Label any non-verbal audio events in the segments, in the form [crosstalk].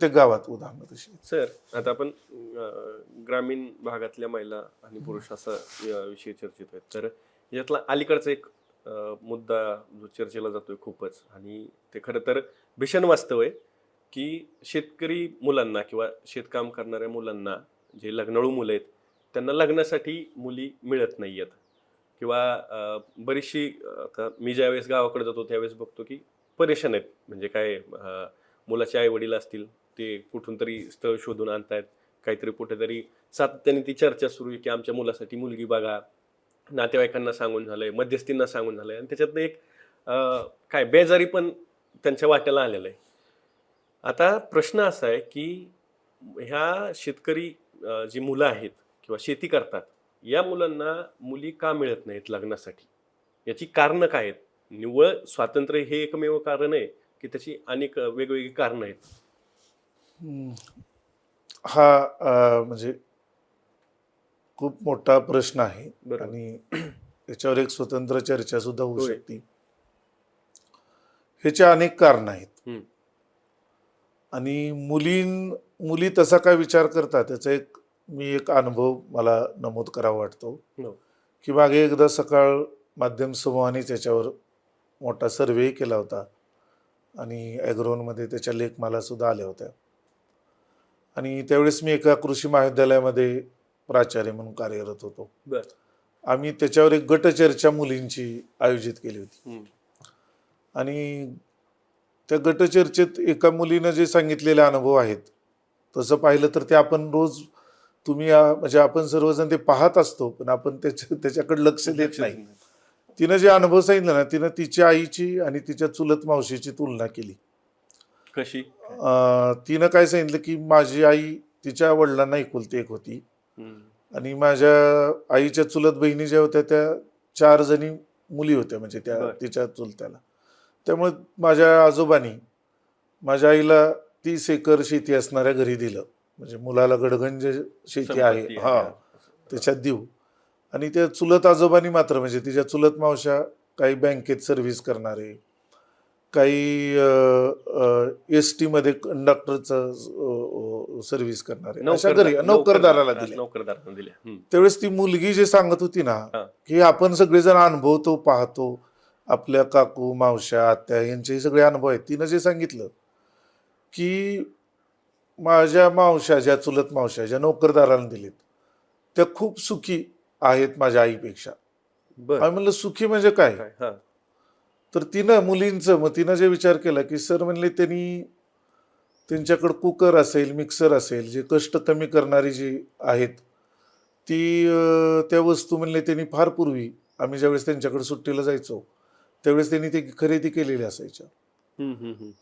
प्रत्येक गावात उदाहरणं तशी सर आता आपण ग्रामीण भागातल्या महिला आणि पुरुष असा विषय विषयी चर्चेत आहेत. तर यातला अलीकडचा एक मुद्दा जो चर्चेला जातोय खूपच आणि ते खरं तर भीषण वास्तव आहे की शेतकरी मुलांना किंवा शेतकाम करणाऱ्या मुलांना जे लग्नाळू मुलं आहेत त्यांना लग्नासाठी मुली मिळत नाही आहेत किंवा बरीचशी आता मी ज्यावेळेस गावाकडे जातो त्यावेळेस बघतो की परेशान आहेत. म्हणजे काय मुलाचे आई वडील असतील ते कुठून तरी स्थळ शोधून आणतायत. काहीतरी कुठेतरी सातत्याने ती चर्चा सुरू आहे की आमच्या मुलासाठी मुलगी बघा. नातेवाईकांना सांगून झालंय मध्यस्थींना सांगून झालंय. आणि त्याच्यातनं एक काय बेजारी पण त्यांच्या वाट्याला आलेलं आहे. आता प्रश्न असा आहे की ह्या शेतकरी जी मुलं आहेत किंवा शेती करतात या मुलांना मुली का मिळत नाहीत लग्नासाठी? याची कारणं काय आहेत? निव्वळ स्वातंत्र्य हे एकमेव कारण आहे की त्याची अनेक वेगवेगळी कारणं आहेत? हा म्हणजे खूप मोठा प्रश्न आहे. आणि याच्यावर एक स्वतंत्र चर्चा सुद्धा होऊ. शकते ह्याचे अनेक कारण आहेत. आणि मुलीं मुली तसा काय विचार करतात त्याचा एक मी एक अनुभव मला नमूद करावा वाटतो हो. की मागे एकदा सकाळ माध्यम समूहाने त्याच्यावर मोठा सर्वे केला होता आणि ॲग्रोनमध्ये त्याच्या लेख मला सुद्धा आल्या होत्या आणि त्यावेळेस मी एका कृषी महाविद्यालयामध्ये प्राचार्य म्हणून कार्यरत होतो. आम्ही त्याच्यावर एक गटचर्चा मुलींची आयोजित केली होती. आणि त्या गटचर्चेत एका मुलीनं जे सांगितलेले अनुभव आहेत तसं पाहिलं तर ते आपण रोज तुम्ही म्हणजे आपण सर्वजण ते पाहत असतो पण आपण त्याच्या त्याच्याकडे लक्ष देत नाही. तिनं जे अनुभव सांगितलं ना तिनं तिच्या आईची आणि तिच्या चुलत मावशीची तुलना केली. कशी? अं, तिनं काय सांगितलं की माझी आई तिच्या वडिलांना एकुलती एक होती. हम्म. आणि माझ्या आईच्या चुलत बहिणी ज्या होत्या त्या चार जणी मुली होत्या म्हणजे त्या बर. तिच्या चुलत्याला. त्यामुळे माझ्या आजोबांनी माझ्या आईला तीस एकर शेती असणाऱ्या घरी दिलं. म्हणजे मुलाला गडगंज शेती आहे. हा. त्याच्यात देऊ. आणि त्या चुलत आजोबांनी मात्र म्हणजे तिच्या चुलत मावशा काही बँकेत सर्व्हिस करणारे काही एस टीमध्ये कंडक्टरचं सर्व्हिस करणारे अशा घरी नोकरदार- नोकरदाराला दिले. नोकरदाराला दिले. त्यावेळेस ती मुलगी जे सांगत होती ना. की आपण सगळेजण अनुभवतो पाहतो आपल्या काकू मावश्या आत्या यांचे सगळे अनुभव आहेत. तिनं जे सांगितलं की माझ्या मावश्या ज्या चुलत मावश्या ज्या नोकरदाराला दिलेत त्या खूप सुखी आहेत माझ्या आईपेक्षा. आम्ही म्हणलं सुखी म्हणजे काय? तर तिनं मुलींचं मग तिनं जे विचार केला की सर म्हणले त्यांनी त्यांच्याकडं कुकर असेल मिक्सर असेल जे कष्ट कमी करणारी जी आहेत ती त्या वस्तू म्हणले त्यांनी फार पूर्वी आम्ही ज्यावेळेस त्यांच्याकडे सुट्टीला जायचो त्यावेळेस त्यांनी ते खरेदी केलेली असायच्या.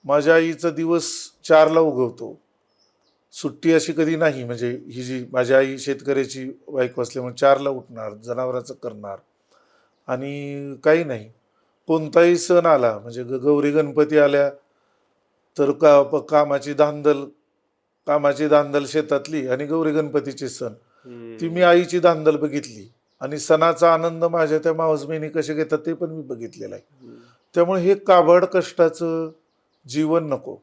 माझ्या आईचा दिवस चारला उगवतो. सुट्टी अशी कधी नाही म्हणजे ही जी माझ्या आई शेतकऱ्याची बायको असल्यामुळे चारला उठणार जनावराचं करणार आणि काही नाही. कोणताही सण आला म्हणजे गौरी गणपती आल्या तर का कामाची धांदल कामाची धांदल शेतातली आणि गौरी गणपतीचे सण. ती मी आईची धांदल बघितली आणि सणाचा आनंद माझ्या त्या मावस बहिणी कसे घेतात ते पण मी बघितलेलं आहे. त्यामुळे हे काबड कष्टाचं जीवन नको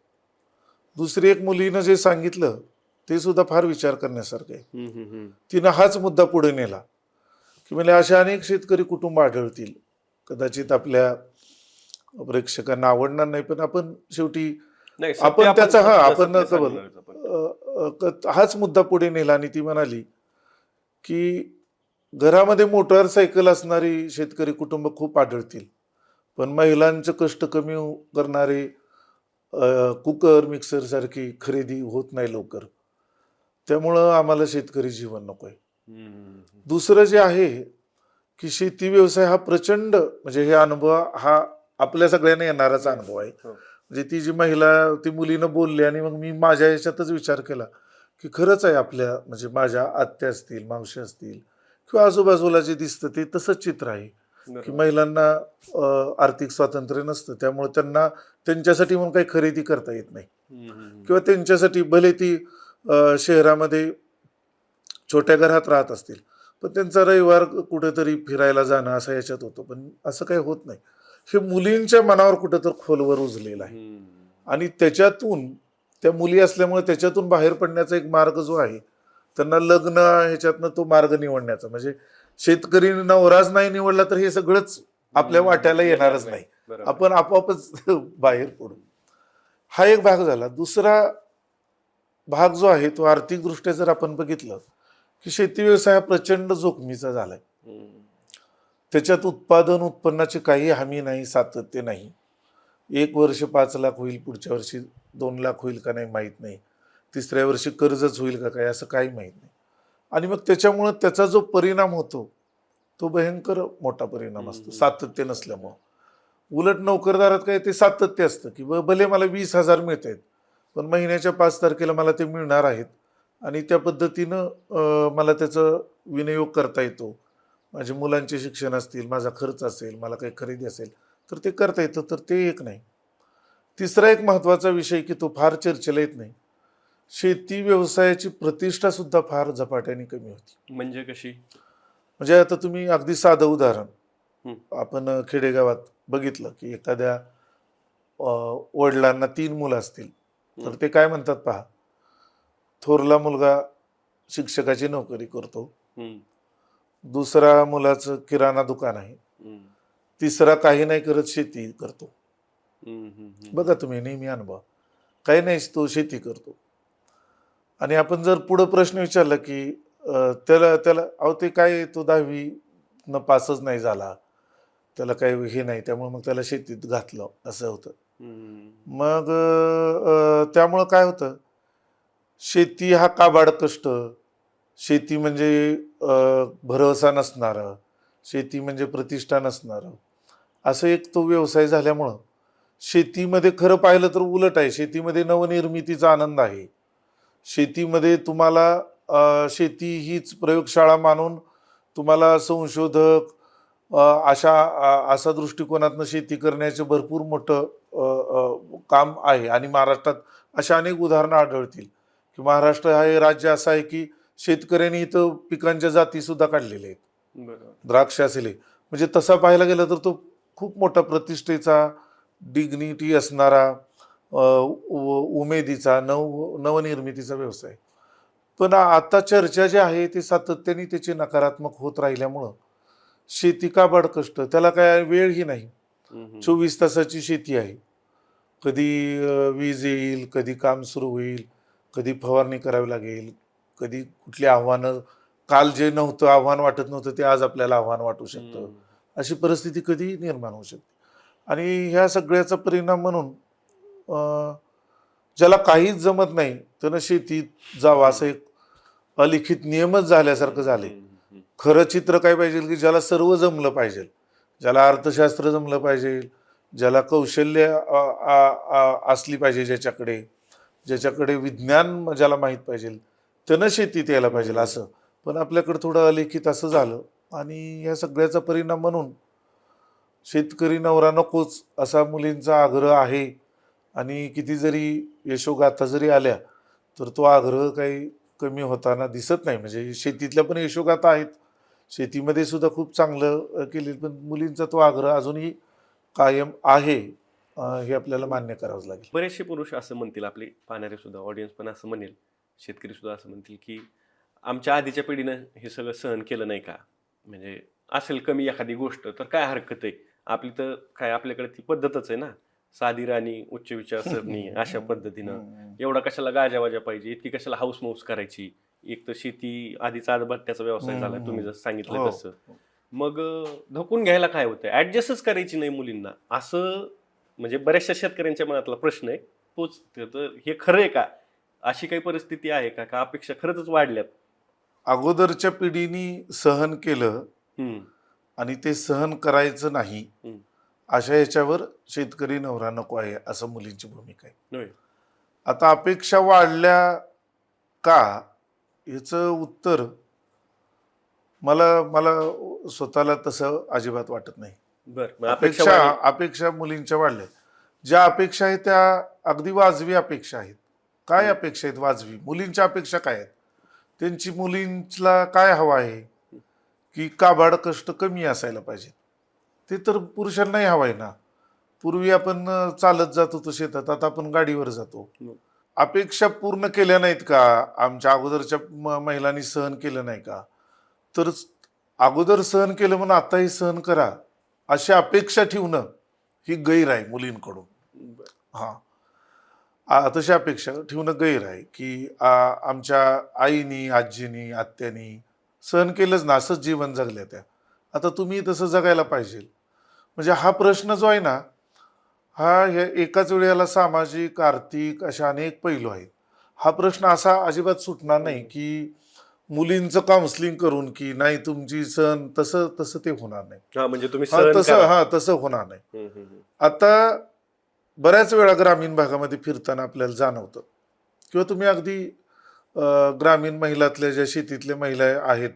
दुसरी एक मुलीनं जे सांगितलं ते सुद्धा फार विचार करण्यासारखं आहे. तिनं हाच मुद्दा पुढे नेला की म्हणजे अशा अनेक शेतकरी कुटुंब आढळतील कदाचित आपल्या प्रेक्षकांना आवडणार नाही पण आपण शेवटी आपण त्याचा हा आपण हाच मुद्दा पुढे नेला आणि ती म्हणाली की घरामध्ये मोटारसायकल असणारी शेतकरी कुटुंब खूप आढळतील पण महिलांचं कष्ट कमी हो- करणारे कुकर मिक्सर सारखी खरेदी होत नाही लवकर. त्यामुळं आम्हाला शेतकरी जीवन नको आहे हम्म, हम्म, हम्म. दुसरं जे आहे की शेती व्यवसाय हा प्रचंड म्हणजे हे अनुभव हा आपल्या सगळ्यांना येणाराच अनुभव आहे हो. म्हणजे ती जी महिला ती मुलीनं बोलली आणि मग मी माझ्या याच्यातच विचार केला की खरंच आहे आपल्या म्हणजे माझ्या आत्या असतील मावशी असतील किंवा आजूबाजूला जे दिसतं ते तसंच चित्र आहे की. महिलांना आर्थिक स्वातंत्र्य नसतं त्यामुळे त्यांना त्यांच्यासाठी म्हणून काही खरेदी करता येत नाही. किंवा त्यांच्यासाठी भले ती शहरामध्ये छोट्या घरात राहत असतील पण त्यांचा रविवार कुठेतरी फिरायला जाणं असं याच्यात होतं. पण असं काही होत नाही. हे मुलींच्या मनावर कुठेतरी खोलवर रुजलेलं आहे. आणि त्याच्यातून त्या मुली असल्यामुळे त्याच्यातून बाहेर पडण्याचा एक मार्ग जो आहे त्यांना लग्न ह्याच्यातनं तो मार्ग निवडण्याचा. म्हणजे शेतकरी नवराज नाही निवडला तर हे सगळंच आपल्या वाट्याला येणारच नाही. आपण आपोआपच बाहेर पडू. हा एक भाग झाला. दुसरा भाग जो आहे तो आर्थिकदृष्ट्या जर आपण बघितलं की शेती व्यवसाय हा प्रचंड जोखमीचा झालाय. त्याच्यात उत्पादन उत्पन्नाची काही हमी नाही सातत्य नाही. एक वर्ष पाच लाख होईल पुढच्या वर्षी दोन लाख होईल का नाही माहीत नाही. तिसऱ्या वर्षी कर्जच होईल का काय असं काही माहीत नाही. आणि मग त्याच्यामुळं त्याचा जो परिणाम होतो तो भयंकर मोठा परिणाम असतो. सातत्य नसल्यामुळं. उलट नोकरदारात काय ते सातत्य असतं की भले मला वीस हजार मिळत आहेत पण महिन्याच्या पाच तारखेला मला ते मिळणार आहेत. आणि त्या पद्धतीनं मला त्याचं विनियोग करता येतो. माझ्या मुलांचे शिक्षण असतील माझा खर्च असेल मला काही खरेदी असेल तर ते करता येतं तर ते एक नाही. तिसरा एक महत्त्वाचा विषय की तो फार चर्चेला येत नाही. शेती व्यवसायाची प्रतिष्ठा सुद्धा फार झपाट्याने कमी होती. म्हणजे कशी? म्हणजे आता तुम्ही अगदी साधं उदाहरण. आपण खेडेगावात बघितलं की एखाद्या वडिलांना तीन मुलं असतील. तर. ते काय म्हणतात पहा? थोरला मुलगा शिक्षकाची नोकरी करतो. दुसरा मुलाचं किराणा दुकान आहे. तिसरा काही नाही करत शेती करतो. बघा तुम्ही नेहमी अनुभव. काही नाही तो शेती करतो. आणि आपण जर पुढं प्रश्न विचारला की त्याला त्याला अहो ते काय तो दहावी न पासच नाही झाला. त्याला काही हे नाही त्यामुळे मग त्याला शेतीत घातलं असं होतं. मग त्यामुळं काय होतं? शेती हा काबाड कष्ट शेती म्हणजे भरवसा नसणारं शेती म्हणजे प्रतिष्ठा नसणारं असं एक तो व्यवसाय झाल्यामुळं शेतीमध्ये खरं पाहिलं तर उलट आहे. शेतीमध्ये नवनिर्मितीचा आनंद आहे. शेतीमध्ये तुम्हाला शेती हीच प्रयोगशाळा मानून तुम्हाला संशोधक अशा असा दृष्टिकोनातनं शेती करण्याचं भरपूर मोठं काम आहे. आणि महाराष्ट्रात अशा अनेक उदाहरणं आढळतील. की महाराष्ट्र हे राज्य असं आहे की शेतकऱ्यांनी इथं पिकांच्या जाती सुद्धा काढलेल्या आहेत. द्राक्ष असेल. म्हणजे तसा पाहायला गेला तर तो खूप मोठा प्रतिष्ठेचा डिग्निटी असणारा उमेदीचा नव नवनिर्मितीचा व्यवसाय पण आता चर्चा जी आहे ती सातत्याने त्याची नकारात्मक होत राहिल्यामुळं शेती का बड कष्ट त्याला काय वेळही नाही. चोवीस तासाची शेती आहे. कधी वीज येईल कधी काम सुरू होईल कधी फवारणी करावी लागेल कधी कुठली आव्हानं काल जे नव्हतं आव्हान वाटत नव्हतं ते आज आपल्याला आव्हान वाटू शकतं. अशी परिस्थिती कधी निर्माण होऊ शकते आणि ह्या सगळ्याचा परिणाम म्हणून ज्याला काहीच जमत नाही त्यानं शेतीत जावं असं एक अलिखित नियमच झाल्यासारखं झाले. खरं चित्र काय पाहिजे की ज्याला सर्व जमलं पाहिजे ज्याला अर्थशास्त्र जमलं पाहिजे ज्याला कौशल्य असली पाहिजे ज्याच्याकडे ज्याच्याकडे विज्ञान ज्याला माहीत पाहिजे त्यानं शेतीत यायला पाहिजे असं. पण आपल्याकडे थोडं अलेखित असं झालं आणि या सगळ्याचा परिणाम म्हणून शेतकरी नवरा नकोच असा मुलींचा आग्रह आहे. आणि किती जरी यशोगाथा जरी आल्या तर तो आग्रह काही कमी होताना दिसत नाही. म्हणजे शेतीतल्या पण यशोगाथा आहेत. शेतीमध्ये सुद्धा खूप चांगलं केले पण मुलींचा तो आग्रह अजूनही कायम आहे. हे आपल्याला मान्य करावंच लागेल. बरेचसे पुरुष असं म्हणतील आपले पाहणारे सुद्धा ऑडियन्स पण असं म्हणेल शेतकरी सुद्धा असं म्हणतील की आमच्या आधीच्या पिढीनं हे सगळं सहन केलं नाही का? म्हणजे असेल कमी एखादी गोष्ट तर काय हरकत आहे? आपली तर काय आपल्याकडे ती पद्धतच आहे ना. साधी राणी उच्च विचारसरणी [laughs] अशा पद्धतीनं. एवढा कशाला गाजावाजा पाहिजे? इतकी कशाला हाऊस माऊस करायची? एक तर शेती आधीच आदबत्त्याचा व्यवसाय झाला. तुम्ही जसं सांगितलं हो. तसं. मग धकून घ्यायला काय होतं ऍडजस्टच करायची नाही मुलींना. असं म्हणजे बऱ्याचशा शेतकऱ्यांच्या मनातला प्रश्न आहे तोच तर हे खरं आहे का? अशी काही परिस्थिती आहे का? का अपेक्षा खरंच वाढल्यात? अगोदरच्या पिढीनी सहन केलं आणि ते सहन करायचं नाही. अशा याच्यावर शेतकरी नवरा नको आहे असं मुलींची भूमिका आहे. आता अपेक्षा वाढल्या का? याचं उत्तर मला मला स्वतःला तसं अजिबात वाटत नाही. बर. अपेक्षा अपेक्षा मुलींच्या वाढल्या. ज्या अपेक्षा आहेत त्या अगदी वाजवी अपेक्षा आहेत. काय. अपेक्षा आहेत वाजवी? मुलींच्या अपेक्षा काय आहेत? त्यांची मुलींला काय हवं आहे? की काबाड कष्ट कमी असायला पाहिजे ते तर पुरुषांनाही हवं आहे ना. पूर्वी आपण चालत जात होतो शेतात आता आपण गाडीवर जातो. हम्म. अपेक्षा पूर्ण केल्या नाहीत का? आमच्या अगोदरच्या महिलांनी सहन केलं नाही का? तर अगोदर सहन केलं म्हणून आताही सहन करा. अशी अपेक्षा ठेवणं ही गैर आहे मुलींकडून. हां. तशी अपेक्षा ठेवणं गैर आहे की आमच्या आईनी आजीनी आत्यानी सहन केलंच ना असंच जीवन जगल्या त्या. आता तुम्ही तसं जगायला पाहिजे. म्हणजे हा प्रश्न जो आहे ना हा हे एकाच वेळेला सामाजिक आर्थिक अशा अनेक पैलू आहेत. हा प्रश्न असा अजिबात सुटणार नाही की मुलींचं काउन्सिलिंग करून की नाही तुमची सण तसं तसं ते होणार नाही. हा म्हणजे तुम्ही हा तसं. हा तसं होणार नाही. आता बऱ्याच वेळा ग्रामीण भागामध्ये फिरताना आपल्याला जाणवतं. किंवा तुम्ही अगदी ग्रामीण महिलातल्या ज्या शेतीतल्या महिला आहेत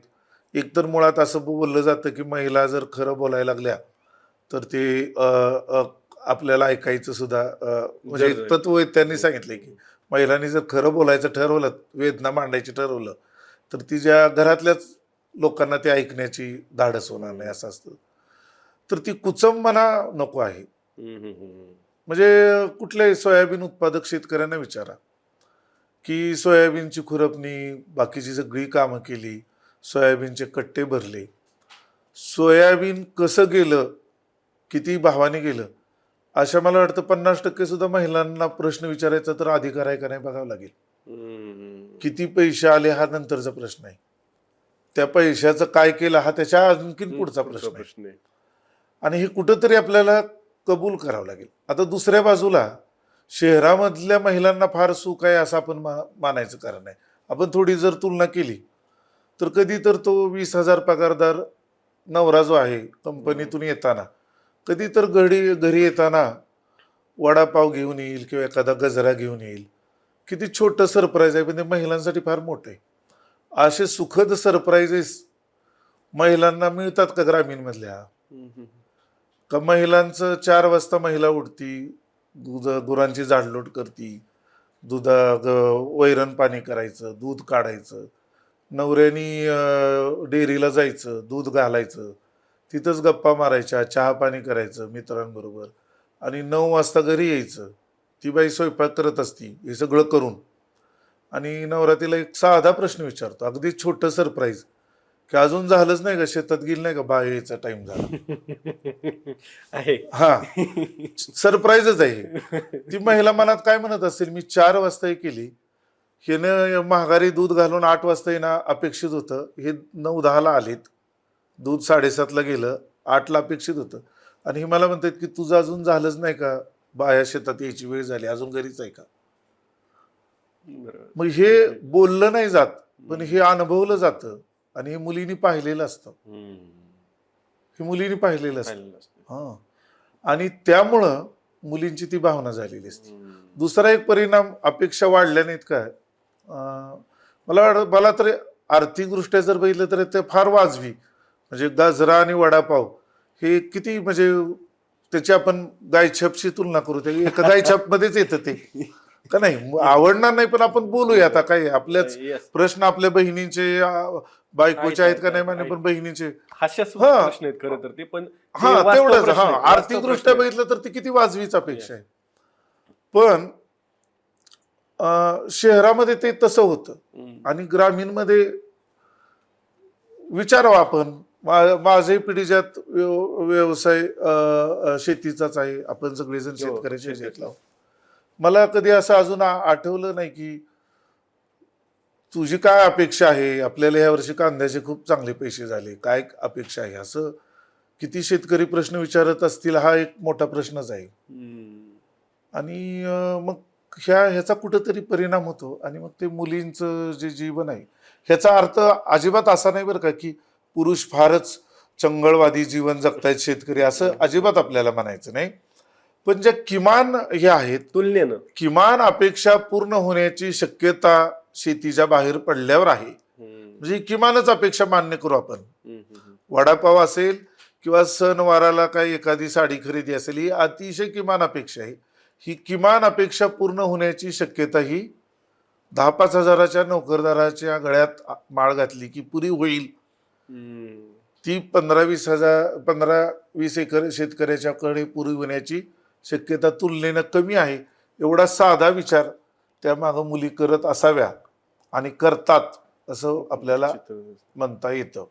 एकतर मुळात असं बोललं जातं की महिला जर खरं बोलायला लागल्या तर ते आपल्याला ऐकायचं सुद्धा म्हणजे तत्व त्यांनी सांगितलंय की महिलांनी जर खरं बोलायचं ठरवलं वेदना मांडायची ठरवलं तर तिच्या घरातल्याच लोकांना ते ऐकण्याची धाडस होणार नाही असं असतं तर ती कुचंबना नको आहे. म्हणजे कुठल्याही सोयाबीन उत्पादक शेतकऱ्यांना विचारा की सोयाबीनची खुरपणी बाकीची सगळी कामं केली सोयाबीनचे कट्टे भरले सोयाबीन कसं गेलं किती भावाने गेलं अशा मला वाटतं पन्नास टक्के सुद्धा महिलांना प्रश्न विचारायचा तर अधिकार आहे का नाही बघावं लागेल. किती पैसे आले हा नंतरचा प्रश्न आहे. त्या पैशाचं काय केलं हा त्याच्या आणखीन पुढचा प्रश्न आहे. प्रश्न आहे. आणि हे कुठंतरी आपल्याला कबूल करावं लागेल. आता दुसऱ्या बाजूला शहरामधल्या महिलांना फार सुख आहे असं आपण मा- मानायचं कारण आहे. आपण थोडी जर तुलना केली तर कधी तर तो वीस हजार पगारदार नवरा जो आहे कंपनीतून येताना कधी तर घडी घरी येताना वडापाव घेऊन येईल किंवा एखादा गजरा घेऊन येईल. किती छोटं सरप्राईज आहे पण ते महिलांसाठी फार मोठं आहे. असे सुखद सरप्राईजेस महिलांना मिळतात का ग्रामीणमधल्या? हम्म, हम्म. का महिलांचं चार वाजता महिला उठती दूध गुरांची जाडलोट करती दुधा वैरण पाणी करायचं दूध काढायचं नवऱ्यानी डेअरीला जायचं दूध घालायचं तिथंच गप्पा मारायच्या चहा पाणी करायचं मित्रांबरोबर आणि नऊ वाजता घरी यायचं. ती बाई स्वयंपाक करत असती हे सगळं करून. आणि नवरा तिला एक साधा प्रश्न विचारतो अगदी छोटं सरप्राईज की अजून झालंच नाही का? शेतात गेली नाही का? बाहेरचा टाइम झाला. [laughs] आहे. हा. सरप्राईजच आहे. ती महिला मनात काय म्हणत असेल मी चार वाजता हे केली. हिनं महागारी दूध घालून आठ वाजता येणं अपेक्षित होतं. हे नऊ दहाला आलेत. दूध साडेसातला गेलं. आठला अपेक्षित होतं. आणि हे मला म्हणतात की तुझं अजून झालंच नाही का? बाया शेतात यायची वेळ झाली अजून घरीच आहे का. मग हे बोललं नाही जात पण हे अनुभवलं जातं आणि हे मुलींनी पाहिलेलं असतं. हे मुलींनी पाहिलेलं असतं. हा आणि त्यामुळं मुलींची ती भावना झालेली असते. दुसरा एक परिणाम अपेक्षा वाढल्या नाहीत काय अं, मला वाटत मला तर आर्थिकदृष्ट्या जर बघितलं तर ते फार वाजवी म्हणजे गजरा आणि वडापाव हे किती म्हणजे त्याची आपण गायछापशी तुलना करू ते एका गायछापमध्येच येतं ते का नाही आवडणार नाही पण आपण बोलूया आता काय आपल्याच. प्रश्न आपल्या बहिणींचे बायकोचे आहेत का नाही मान्य. पण बहिणीचे हास्यास्पद हा. प्रश्न आहेत खरं तर ते पण ते हा वास्तव तेवढंच प्रश्न हा आहेत, वास्तव आर्थिकदृष्ट्या प्रश्न आहेत. बघितलं तर ती किती वाजवीच अपेक्षा आहे पण अं, शहरामध्ये ते तसं होतं हम्म. आणि ग्रामीणमध्ये विचारावं आपण मा- पिढीजात व्यव- व्यवसाय शेतीचाच आहे आपण सगळेजण हो. ह्याच्यात लावू. मला कधी असं अजून आठवलं नाही की तुझी काय अपेक्षा आहे आपल्याला ह्या वर्षी कांद्याचे खूप चांगले पैसे झाले काय अपेक्षा आहे असं किती शेतकरी प्रश्न विचारत असतील हा एक मोठा प्रश्नच आहे. आणि मग ह्या ह्याचा कुठंतरी परिणाम होतो आणि मग ते मुलींचं जे जीवन आहे ह्याचा अर्थ अजिबात असा नाही बरं का की पुरुष फारच चंगळवादी जीवन जगतायत शेतकरी असं अजिबात आपल्याला म्हणायचं नाही पण ज्या किमान हे आहेत तुलनेनं किमान अपेक्षा पूर्ण होण्याची शक्यता शेतीच्या बाहेर पडल्यावर आहे. म्हणजे किमानच अपेक्षा मान्य करू आपण. वडापाव असेल किंवा सणवाराला काही एखादी साडी खरेदी असेल ही अतिशय किमान अपेक्षा आहे ही किमान अपेक्षा पूर्ण होण्याची शक्यता ही दहा पाच हजाराच्या नोकरदाराच्या गळ्यात माळ घातली की पुरी होईल. ती पंधरा वीस हजार पंधरा वीस एकर शेतकऱ्याच्याकडे पुरी होण्याची शक्यता तुलनेनं कमी आहे. एवढा साधा विचार त्या मागं मुली करत असाव्या आणि करतात असं आपल्याला म्हणता येतं.